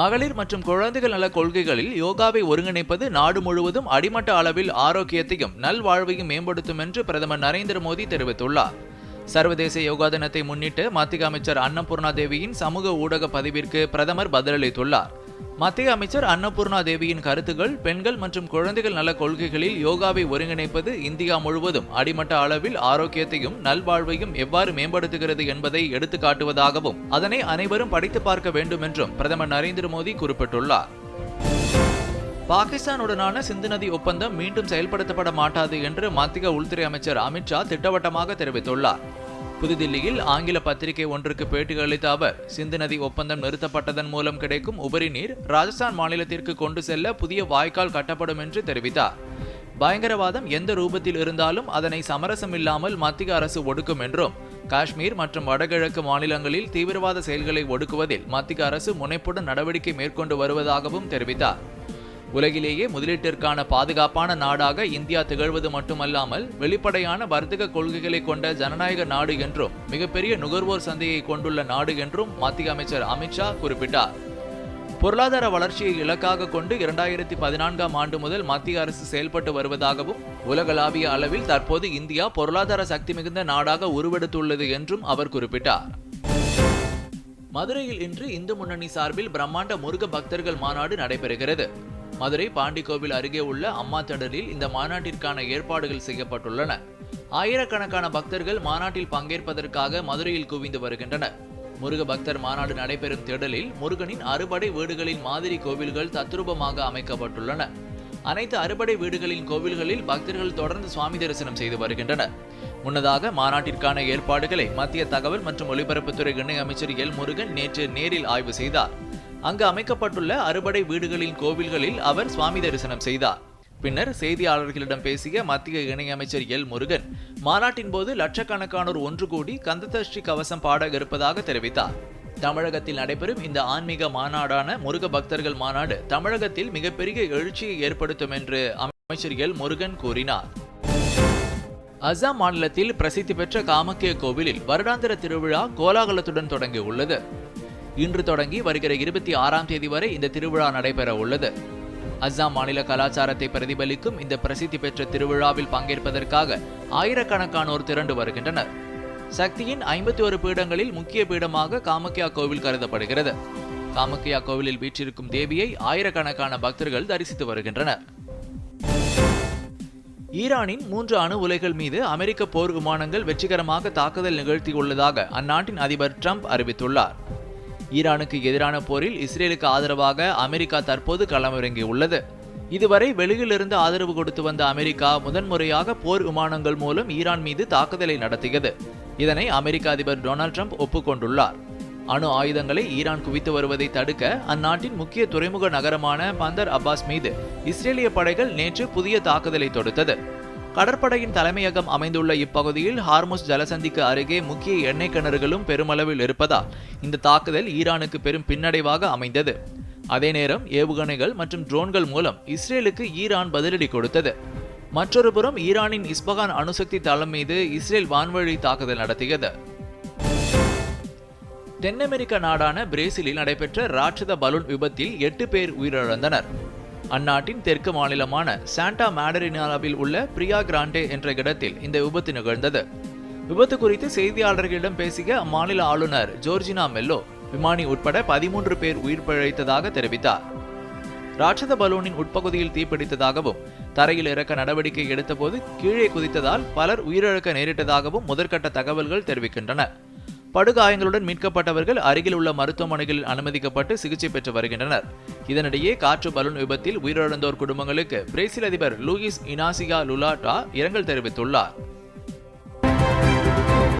மகளிர் மற்றும் குழந்தைகள் நல கொள்கைகளில் யோகாவை ஒருங்கிணைப்பது நாடு முழுவதும் அடிமட்ட அளவில் ஆரோக்கியத்தையும் நல்வாழ்வையும் மேம்படுத்தும் என்று பிரதமர் நரேந்திர மோடி தெரிவித்துள்ளார். சர்வதேச யோகா தினத்தை முன்னிட்டு மத்திய அமைச்சர் அன்னபூர்ணா தேவியின் சமூக ஊடக பதிவிற்கு பிரதமர் பதிலளித்துள்ளார். மத்திய அமைச்சர் அன்னபூர்ணா தேவியின் கருத்துக்கள் பெண்கள் மற்றும் குழந்தைகள் நல கொள்கைகளில் யோகாவை ஒருங்கிணைப்பது இந்தியா முழுவதும் அடிமட்ட அளவில் ஆரோக்கியத்தையும் நல்வாழ்வையும் எவ்வாறு மேம்படுத்துகிறது என்பதை எடுத்துக்காட்டுவதாகவும் அதனை அனைவரும் படித்து பார்க்க வேண்டும் என்றும் பிரதமர் நரேந்திர மோடி குறிப்பிட்டுள்ளார். பாகிஸ்தானுடனான சிந்து நதி ஒப்பந்தம் மீண்டும் செயல்படுத்தப்பட மாட்டாது என்று மத்திய உள்துறை அமைச்சர் அமித்ஷா திட்டவட்டமாக தெரிவித்துள்ளார். புதுதில்லியில் ஆங்கில பத்திரிகை ஒன்றுக்கு பேட்டியளித்த அவர் சிந்து நதி ஒப்பந்தம் நிறுத்தப்பட்டதன் மூலம் கிடைக்கும் உபரி நீர் ராஜஸ்தான் மாநிலத்திற்கு கொண்டு செல்ல புதிய வாய்க்கால் கட்டப்படும் என்று தெரிவித்தார். பயங்கரவாதம் எந்த ரூபத்தில் இருந்தாலும் அதனை சமரசமில்லாமல் மத்திய அரசு ஒடுக்கும் என்றும் காஷ்மீர் மற்றும் வடகிழக்கு மாநிலங்களில் தீவிரவாத செயல்களை ஒடுக்குவதில் மத்திய அரசு முனைப்புடன் நடவடிக்கை மேற்கொண்டு வருவதாகவும் தெரிவித்தார். உலகிலேயே முதலீட்டிற்கான பாதுகாப்பான நாடாக இந்தியா திகழ்வது மட்டுமல்லாமல் வெளிப்படையான வர்த்தக கொள்கைகளை கொண்ட ஜனநாயக நாடு என்றும் மிகப்பெரிய நுகர்வோர் சந்தையை கொண்டுள்ள நாடு என்றும் மத்திய அமைச்சர் அமித்ஷா குறிப்பிட்டார். பொருளாதார வளர்ச்சியை இலக்காக கொண்டு இரண்டாயிரத்தி பதினான்காம் ஆண்டு முதல் மத்திய அரசு செயல்பட்டு வருவதாகவும் உலகளாவிய அளவில் தற்போது இந்தியா பொருளாதார சக்தி மிகுந்த நாடாக உருவெடுத்துள்ளது என்றும் அவர் குறிப்பிட்டார். மதுரையில் இன்று இந்து முன்னணி சார்பில் பிரம்மாண்ட முருக பக்தர்கள் மாநாடு நடைபெறுகிறது. மதுரை பாண்டிக்கோவில் அருகே உள்ள அம்மா திடலில் இந்த மாநாட்டிற்கான ஏற்பாடுகள் செய்யப்பட்டுள்ளன. ஆயிரக்கணக்கான பக்தர்கள் மாநாட்டில் பங்கேற்பதற்காக மதுரையில் குவிந்து வருகின்றனர். முருக பக்தர் மாநாடு நடைபெறும் திடலில் முருகனின் அறுபடை வீடுகளின் மாதிரி கோவில்கள் தத்ரூபமாக அமைக்கப்பட்டுள்ளன. அனைத்து அறுபடை வீடுகளின் கோவில்களில் பக்தர்கள் தொடர்ந்து சுவாமி தரிசனம் செய்து வருகின்றனர். முன்னதாக மாநாட்டிற்கான ஏற்பாடுகளை மத்திய தகவல் மற்றும் ஒலிபரப்புத்துறை இணை அமைச்சர் எல் முருகன் நேற்று நேரில் ஆய்வு செய்தார். அங்கு அமைக்கப்பட்டுள்ள அறுபடை வீடுகளின் கோவில்களில் அவர் சுவாமி தரிசனம் செய்தார். பின்னர் செய்தியாளர்களிடம் பேசிய மத்திய இணையமைச்சர் எல். முருகன் மாநாட்டின் போது லட்சக்கணக்கானோர் ஒன்று கூடி கந்ததஷ்டி கவசம் பாட இருப்பதாக தெரிவித்தார். தமிழகத்தில் நடைபெறும் இந்த ஆன்மீக மாநாடான முருக பக்தர்கள் மாநாடு தமிழகத்தில் மிகப்பெரிய எழுச்சியை ஏற்படுத்தும் என்று அமைச்சர் எல். முருகன் கூறினார். அசாம் மாநிலத்தில் பிரசித்தி பெற்ற காமக்கிய கோவிலில் வருடாந்திர திருவிழா கோலாகலத்துடன் தொடங்கியுள்ளது. இன்று தொடங்கி வருகிற இருபத்தி ஆறாம் தேதி வரை இந்த திருவிழா நடைபெற உள்ளது. அஸ்ஸாம் மாநில கலாச்சாரத்தை பிரதிபலிக்கும் இந்த பிரசித்தி பெற்ற திருவிழாவில் பங்கேற்பதற்காக ஆயிரக்கணக்கானோர் திரண்டு வருகின்றனர். சக்தியின் ஐம்பத்தி ஒரு பீடங்களில் முக்கிய பீடமாக காமக்கியா கோவில் கருதப்படுகிறது. காமக்கியா கோவிலில் வீற்றிருக்கும் தேவியை ஆயிரக்கணக்கான பக்தர்கள் தரிசித்து வருகின்றனர். ஈரானின் மூன்று அணு உலைகள் மீது அமெரிக்க போர் விமானங்கள் வெற்றிகரமாக தாக்குதல் நிகழ்த்தியுள்ளதாக அந்நாட்டின் அதிபர் ட்ரம்ப் அறிவித்துள்ளார். ஈரானுக்கு எதிரான போரில் இஸ்ரேலுக்கு ஆதரவாக அமெரிக்கா தற்போது களமிறங்கியுள்ளது. இதுவரை வெளியிலிருந்து ஆதரவு கொடுத்து வந்த அமெரிக்கா முதன்முறையாக போர் விமானங்கள் மூலம் ஈரான் மீது தாக்குதலை நடத்தியது. இதனை அமெரிக்க அதிபர் டொனால்ட் ட்ரம்ப் ஒப்புக்கொண்டுள்ளார். அணு ஆயுதங்களை ஈரான் குவித்து வருவதை தடுக்க அந்நாட்டின் முக்கிய துறைமுக நகரமான பந்தர் அப்பாஸ் மீது இஸ்ரேலிய படைகள் நேற்று புதிய தாக்குதலை தொடுத்தது. கடற்படையின் தலைமையகம் அமைந்துள்ள இப்பகுதியில் ஹார்முஸ் ஜலசந்திக்கு அருகே முக்கிய எண்ணெய் கிணறுகளும் பெருமளவில் இருப்பதால் இந்த தாக்குதல் ஈரானுக்கு பெரும் பின்னடைவாக அமைந்தது. அதே நேரம் ஏவுகணைகள் மற்றும் ட்ரோன்கள் மூலம் இஸ்ரேலுக்கு ஈரான் பதிலடி கொடுத்தது. மற்றொரு புறம் ஈரானின் இஸ்பகான் அணுசக்தி தளம் மீது இஸ்ரேல் வான்வழி தாக்குதல் நடத்தியது. தென் அமெரிக்க நாடான பிரேசிலில் நடைபெற்ற ராட்சத பலூன் விபத்தில் எட்டு பேர் உயிரிழந்தனர். அந்நாட்டின் தெற்கு மாநிலமான சாண்டா மேடரினாவில் உள்ள பிரியா கிராண்டே என்ற இடத்தில் இந்த விபத்து நிகழ்ந்தது. விபத்து குறித்து செய்தியாளர்களிடம் பேசிய அம்மாநில ஆளுநர் ஜோர்ஜினா மெல்லோ விமானி உட்பட பதிமூன்று பேர் உயிர் பிழைத்ததாக தெரிவித்தார். ராட்சத பலூனின் உட்பகுதியில் தீப்பிடித்ததாகவும் தரையில் இறக்க நடவடிக்கை எடுத்தபோது கீழே குதித்ததால் பலர் உயிரிழக்க நேரிட்டதாகவும் முதற்கட்ட தகவல்கள் தெரிவிக்கின்றன. படுகாயங்களுடன் மீட்கப்பட்டவர்கள் அருகில் உள்ள மருத்துவமனைகளில் அனுமதிக்கப்பட்டு சிகிச்சை பெற்று வருகின்றனர். இதனிடையே காற்று பலூன் விபத்தில் உயிரிழந்தோர் குடும்பங்களுக்கு பிரேசில் அதிபர் லூயிஸ் இனாசியா லுலாட்டா இரங்கல் தெரிவித்துள்ளார்.